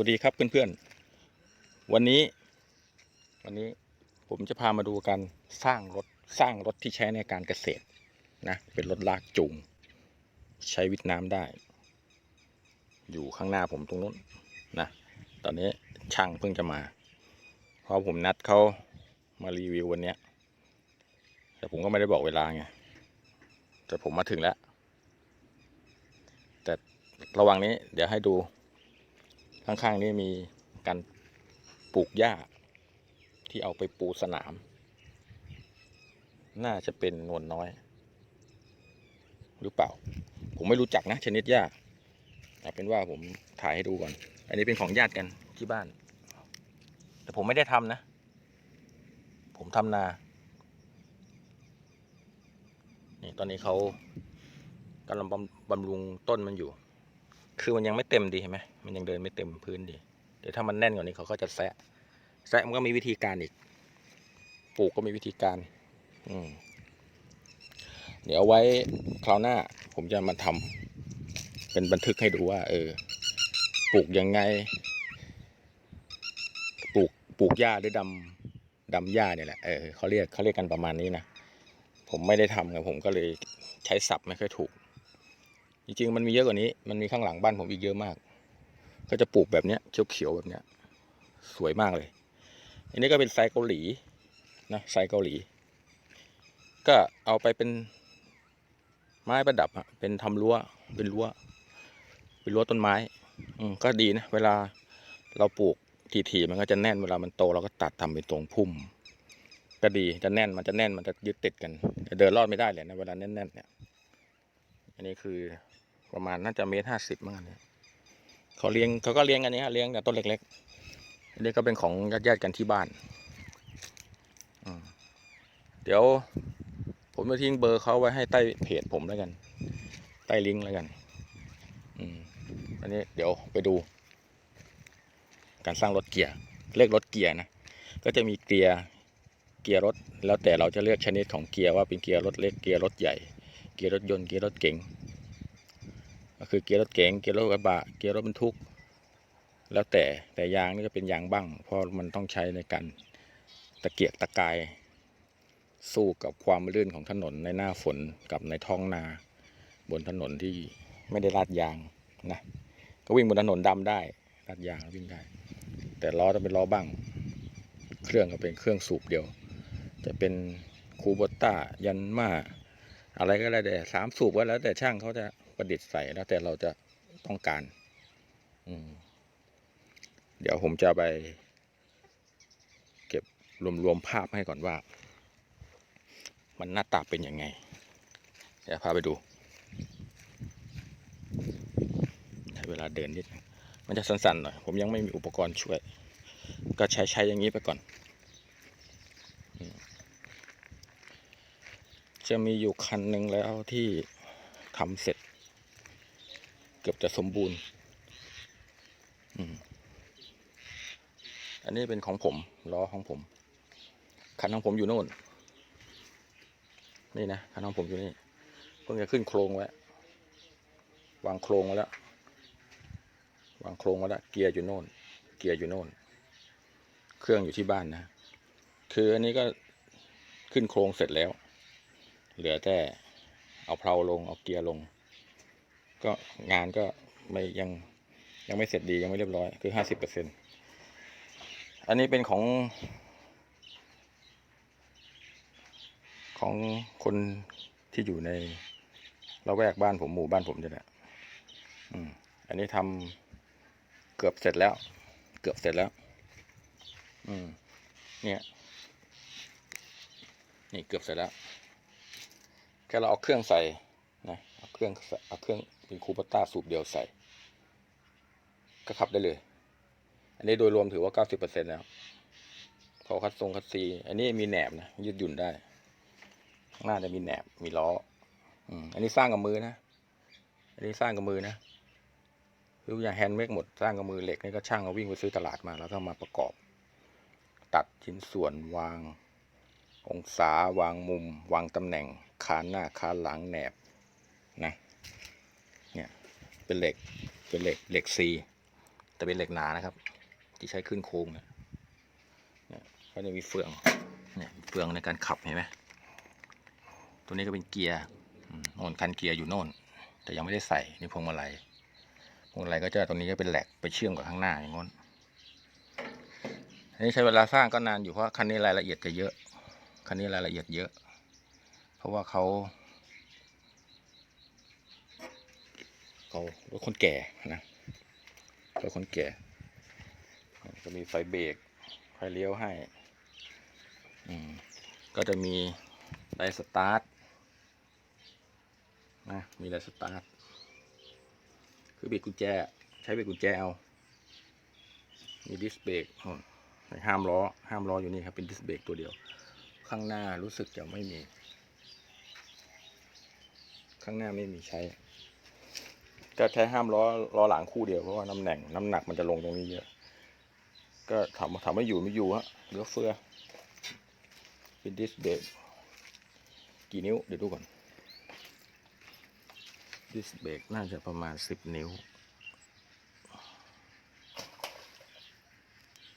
วัสดีครับเพื่อนๆ วันนี้ วันนี้ผมจะพามาดูการสร้างรถสร้างรถที่ใช้ในการเกษตรนะเป็นรถลากจูงใช้วิทย์น้ำได้ อยู่ข้างหน้าผมตรงนู้นนะตอนนี้ช่างเพิ่งจะมา เพราะผมนัดเขามารีวิววันเนี้ยแต่ผมก็ไม่ได้บอกเวลาไงแต่ผมมาถึงแล้ว แต่ระหว่างนี้เดี๋ยวให้ดู ข้างๆนี้มีการปลูกหญ้า ที่เอาไปปูสนาม น่าจะเป็นนวลน้อย หรือเปล่า ผมไม่รู้จักนะชนิดหญ้าเอาเป็นว่าผมถ่ายให้ดูก่อน อันนี้เป็นของญาติกันที่บ้าน แต่ผมไม่ได้ทำนะ ผมทำนา นี่ตอนนี้เขากำลังบำรุงต้นมันอยู่ คือมันยังไม่เต็มดีเห็นไหมมันยังเดินไม่เต็มพื้นดี เดี๋ยวถ้ามันแน่นกว่านี้เขาก็จะแซะ แซะมันก็มีวิธีการอีก ปลูกก็มีวิธีการ อืม เดี๋ยวเอาไว้คราวหน้า ผมจะมาทำเป็นบันทึกให้ดูว่า เออ ปลูกยังไง ปลูก ปลูกหญ้าหรือดำดำหญ้าเนี่ยแหละ เออเขาเรียกเขาเรียกกันประมาณนี้นะ ผมไม่ได้ทำไงผมก็เลยใช้ศัพท์ไม่ค่อยถูก จริงๆมันมีเยอะกว่านี้ มันมีข้างหลังบ้านผมอีกเยอะมาก ก็จะปลูกแบบเนี้ยเขียวๆแบบเนี้ย สวยมากเลย อันนี้ก็เป็นไซเกาหลีนะไซเกาหลี ก็เอาไปเป็นไม้ประดับอะเป็นทำรั้ว เป็นรั้ว เป็นรั้วต้นไม้ อืมก็ดีนะ เวลาเราปลูกทีๆมันก็จะแน่นเวลามันโตเราก็ตัดทำเป็นตรงพุ่ม ก็ดีจะแน่นมันจะแน่นมันจะยึดติดกันแต่เดินรอดไม่ได้เลยนะเวลาแน่นๆเนี่ย อันนี้คือ ประมาณน่าจะเมตรห้าสิบมั้งเนี้ยเขาเลี้ยงเขาก็เลี้ยงอันนี้ฮะเลี้ยงแต่ต้นเล็กๆอันนี้ก็เป็นของญาติๆกันที่บ้านอเดี๋ยว ผมจะทิ้งเบอร์เขาไว้ให้ใต้เพจผมแล้วกัน ใต้ลิงก์แล้วกันอืมอันนี้เดี๋ยวไปดู การสร้างรถเกียร์เรียกรถเกียร์นะก็จะมีเกียร์เกียร์รถ แล้วแต่เราจะเลือกชนิดของเกียร์ว่าเป็นเกียร์รถเล็กเกียร์รถใหญ่ เกียร์รถยนต์เกียร์รถเก๋ง ก็คือเกียร์รถเก๋งเกียร์รถกระบะเกียร์รถบรรทุก แล้วแต่แต่ยางนี่ก็เป็นยางบ้างเพราะมันต้องใช้ในการตะเกียกตะกาย สู้กับความลื่นของถนนในหน้าฝนกับในท้องนา บนถนนที่ไม่ได้ลาดยางนะก็วิ่งบนถนนดำได้ลาดยางวิ่งได้ แต่ล้อต้องเป็นล้อบ้าง เครื่องก็เป็นเครื่องสูบเดียว จะเป็นคูโบต้ายันมาอะไรก็ได้แต่สามสูบก็แล้วแต่ช่างเขาจะ ประดิษฐ์ใส่แล้วแต่เราจะต้องการ อืม เดี๋ยวผมจะไป เก็บรวมๆภาพให้ก่อนว่า มันหน้าตาเป็นยังไง เดี๋ยวพาไปดูใช้เวลาเดินนิดนึงมันจะสั้นๆหน่อย ผมยังไม่มีอุปกรณ์ช่วย ก็ใช้ใช้อย่างนี้ไปก่อน จะมีอยู่คันหนึ่งแล้วที่ทำเสร็จ กือบจะสมบูรณ์อันนี้เป็นของผมล้อของผม คันของผมอยู่โน่น นี่นะคันของผมอยู่นี่เพิ่งจะขึ้นโครงไว้วางโครงไว้แล้ววางโครงไว้แล้วเกียร์อยู่โน่น เกียร์อยู่โน่น เครื่องอยู่ที่บ้านนะ คืออันนี้ก็ขึ้นโครงเสร็จแล้ว เหลือแต่เอาเพลาลงเอาเกียร์ลง ก็งานก็ไม่ยังยังไม่เสร็จดียังไม่เรียบร้อยคือห้าสิบเปอร์เซ็นอันนี้เป็นของ ของคนที่อยู่ในละแวกบ้านผมหมู่บ้านผมนี่แหละอันนี้ทำเกือบเสร็จแล้ว เกือบเสร็จแล้ว อืม เนี่ย นี่เกือบเสร็จแล้วแค่เราเอาเครื่องใส่นะ เครื่องเอาเครื่องเป็นคูปต้าสูบเดียวใส่ ก็ขับได้เลย อันนี้โดยรวมถือว่าเก้าสิบเปอร์เซ็นแล้ว พอคัดทรงคัดซี อันนี้มีแหนบนะ ยืดหยุ่นได้ ข้างหน้าจะมีแหนบมีล้อ อืมอันนี้สร้างกับมือนะ อันนี้สร้างกับมือนะทุกอย่างแฮนด์เมดหมดสร้างกับมือเหล็กนี่ก็ช่างเอาวิ่งไปซื้อตลาดมาแล้วก็มาประกอบ ตัดชิ้นส่วนวาง องศาวางมุม วางตำแหน่งคานหน้าคานหลังแหนบ เป็นเหล็ก เป็นเหล็ก เหล็กซีแต่เป็นเหล็กหนานะครับ ที่ใช้ขึ้นโค้งเนี่ยเนี่ยก็จะมีเฟือง เนี่ยเฟืองในการขับเห็นไหมตัวนี้ก็เป็นเกียร์โน่นคันเกียร์อยู่โน่น แต่ยังไม่ได้ใส่นี่พวงมาลัย พวงมาลัยก็จะตรงนี้ก็เป็นแหลกไปเชื่อมกับข้างหน้าอย่างง้นอันนี้ใช้เวลาสร้างก็นานอยู่เพราะคันนี้รายละเอียดจะเยอะ คันนี้รายละเอียดเยอะ เพราะว่าเขา เขารถคนแก่นะรถคนแก่ก็มีไฟเบรกไฟเลี้ยวให้อืมก็จะมีไดสตาร์ทนะมีไดสตาร์ทคือบิดกุญแจ ใช้บิดกุญแจเอามีดิสเบรกห้ามล้อห้ามล้ออยู่นี่ครับเป็นดิสเบรกตัวเดียว ข้างหน้ารู้สึกจะไม่มี ข้างหน้าไม่มีใช้ ก็ใช้ห้ามล้อล้อหลังคู่เดียวเพราะว่าน้ำแหน่งน้ำหนักมันจะลงตรงนี้เยอะ ก็ถามถามว่าอยู่ไม่อยู่ฮะเหลือเฟือเป็นดิสเบรกกี่นิ้ว เดี๋ยวดูก่อนดิสเบรกน่าจะประมาณสิบนิ้ว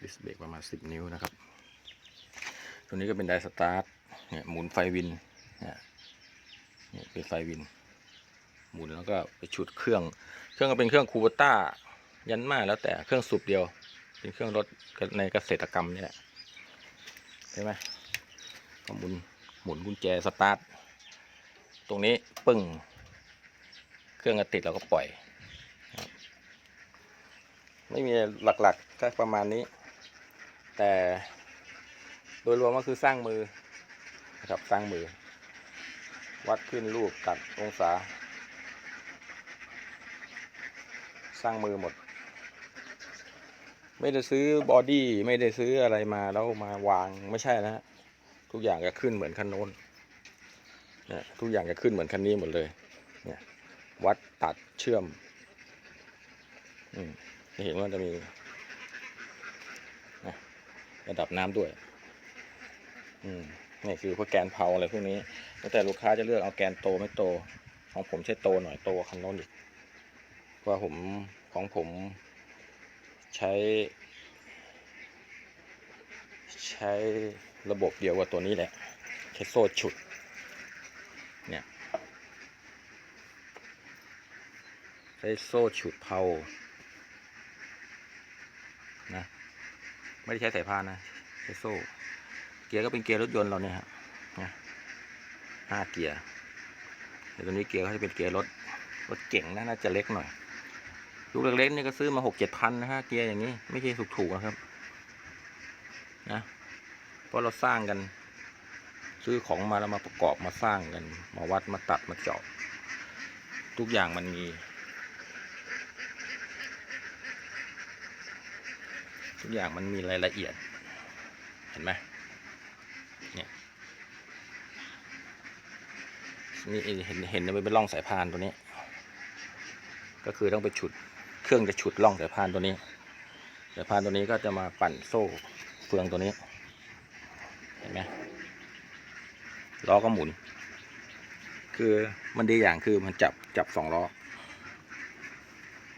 ดิสเบรกประมาณสิบนิ้วนะครับ ตัวนี้ก็เป็นไดสตาร์ทเนี่ยหมุนไฟวินเนี่ยเนี่ยเป็นไฟวิน หมุนแล้วก็ไปชุดเครื่อง เครื่องก็เป็นเครื่องคูเบต้ายันมาแล้วแต่เครื่องสูบเดียว เป็นเครื่องรถในเกษตรกรรมนี่แหละใช่ไหมก็หมุนหมุนกุญแจสตาร์ทตรงนี้ปึ้งเครื่องก็ติดเราก็ปล่อย ไม่มีหลักๆก็ประมาณนี้ แต่โดยรวมก็คือสร้างมือนะครับสร้างมือ วัดขึ้นรูปตัดองศา สร้างมือหมด ไม่ได้ซื้อบอดี้ไม่ได้ซื้ออะไรมาแล้วมาวางไม่ใช่นะฮะทุกอย่างจะขึ้นเหมือนคันโน้นเนี่ยทุกอย่างจะขึ้นเหมือนคันนี้หมดเลยเนี่ยวัดตัดเชื่อมอืมเห็นว่าจะมีนะระดับน้ำด้วย อืมนี่คือพวกแกนเพาอะไรพวกนี้แล้วแต่ลูกค้าจะเลือกเอาแกนโตไม่โต ของผมใช้โตหน่อยโตคันโน้นอีก ว่าผมของผมใช้ ใช้ระบบเดียวกับตัวนี้แหละใช้โซ่ฉุด เนี่ย ใช้โซ่ฉุดเพานะ ไม่ได้ใช้สายพานนะ ใช้โซ่ เกียร์ก็เป็นเกียร์รถยนต์เราเนี่ยฮะนะห้าเกียร์แต่ตัวนี้เกียร์เขาจะเป็นเกียร์รถ รถเก่งนะน่าจะเล็กหน่อย ลูกเล็กๆนี่ก็ซื้อมาหกเจ็ดพันนะฮะเกียร์อย่างนี้ไม่ใช่ถูกๆนะครับนะเพราะเราสร้างกัน ซื้อของมาแล้วมาประกอบมาสร้างกัน มาวัดมาตัดมาเจาะทุกอย่างมันมี ทุกอย่างมันมีรายละเอียด เห็นไหมเนี่ยนี่เห็นเห็นมันเป็นร่องสายพานตัวนี้ ก็คือต้องไปฉุด เครื่องจะฉุดร่องสายพานตัวนี้สายพานตัวนี้ก็จะมาปั่นโซ่เฟืองตัวนี้เห็นไหมล้อก็หมุน คือมันดีอย่างคือมันจับจับสองล้อ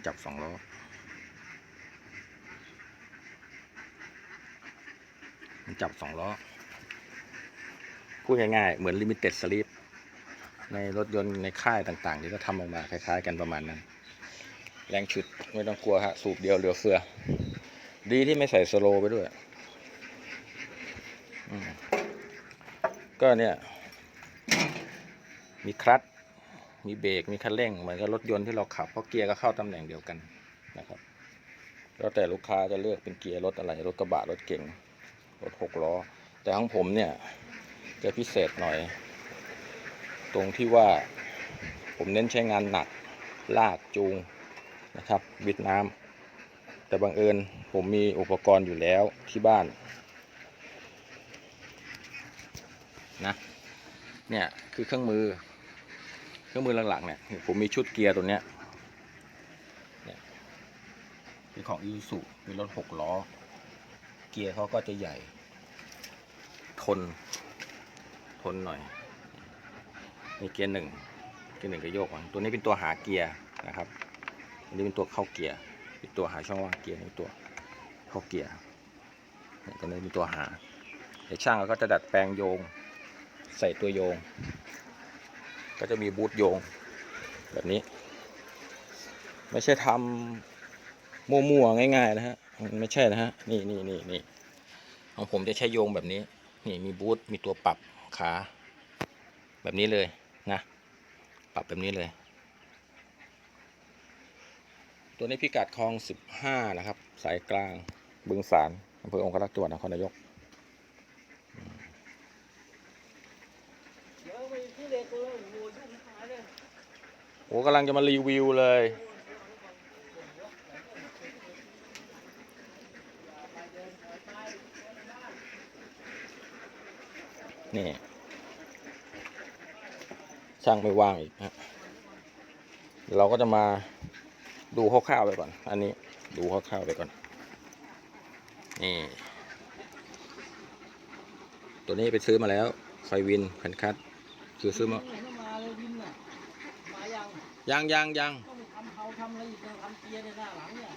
จับสองล้อ มันจับสองล้อ พูดง่ายๆ เหมือนลิมิเต็ดสลีปในรถยนต์ในค่ายต่างๆ ที่เขาทำออกมาคล้ายๆกันประมาณนั้น แรงฉุดไม่ต้องกลัวฮะ สูบเดียวเหลือเฟือ ดีที่ไม่ใส่สโลไปด้วย ก็เนี่ย มีคลัตมีเบรกมีคันเร่ง เหมือนกับรถยนต์ที่เราขับ เพราะเกียร์ก็เข้าตำแหน่งเดียวกันนะครับ แล้วแต่ลูกค้าจะเลือกเป็นเกียร์รถอะไร รถกระบะรถเก๋งรถหกล้อ แต่ของผมเนี่ยจะพิเศษหน่อย ตรงที่ว่าผมเน้นใช้งานหนัก ลากจูง นะครับวิดน้ำแต่บังเอิญผมมีอุปกรณ์อยู่แล้วที่บ้านนะเนี่ยคือเครื่องมือ เครื่องมือหลักๆเนี่ยผมมีชุดเกียร์ตัวเนี้ยเป็นของอีซูเป็นรถหกล้อ เกียร์เขาก็จะใหญ่ ทน ทนหน่อยนี่เกียร์หนึ่งเกียร์หนึ่งก็โยกตัวนี้เป็นตัวหาเกียร์นะครับ อันนี้เป็นตัวเข้าเกียร์มีตัวหาช่องว่างเกียร์มีตัวเข้าเกียร์เนี่ยตัวนี้มีตัวหาเดี๋ยวช่างเขาก็จะดัดแปลงโยง ใส่ตัวโยง ก็จะมีบูทโยงแบบนี้ ไม่ใช่ทำมั่วๆง่ายๆนะฮะมันไม่ใช่นะฮะนี่นี่นี่นี่ของผมจะใช้โยงแบบนี้ นี่มีบูทมีตัวปรับขา แบบนี้เลยนะ ปรับแบบนี้เลย ตัวนี้พิกัดคลอง15นะครับ สายกลางบึงสารอำเภอองครักษ์จังหวัดนครนายกเดี๋ยวไปที่เด็กเลยโอ้โหยุ่งหายเลยโอ้กำลังจะมารีวิวเลย นี่ ช่างไม่ว่างอีกฮะเราก็จะมา ดูคร่าวๆไปก่อน อันนี้ดูคร่าวๆไปก่อน นี่ ตัวนี้ไปซื้อมาแล้ว ไฟวินแผ่นคัด คือซื้อมายางยังยังยังต้องไปทำเขาทำอะไรอีกเนี่ยทำเจ้าเนี่ย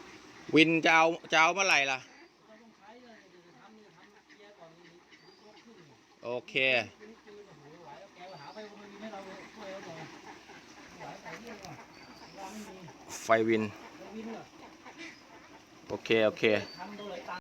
วินจะเอาจะเอาเมื่อไหร่ล่ะ โอเคหไหวแล้วแกไปหาไปมันมีให้เราช่วยเราหน่อยไหวใส่เรื่องอะวาไม่มี ไฟวิน โอเค โอเค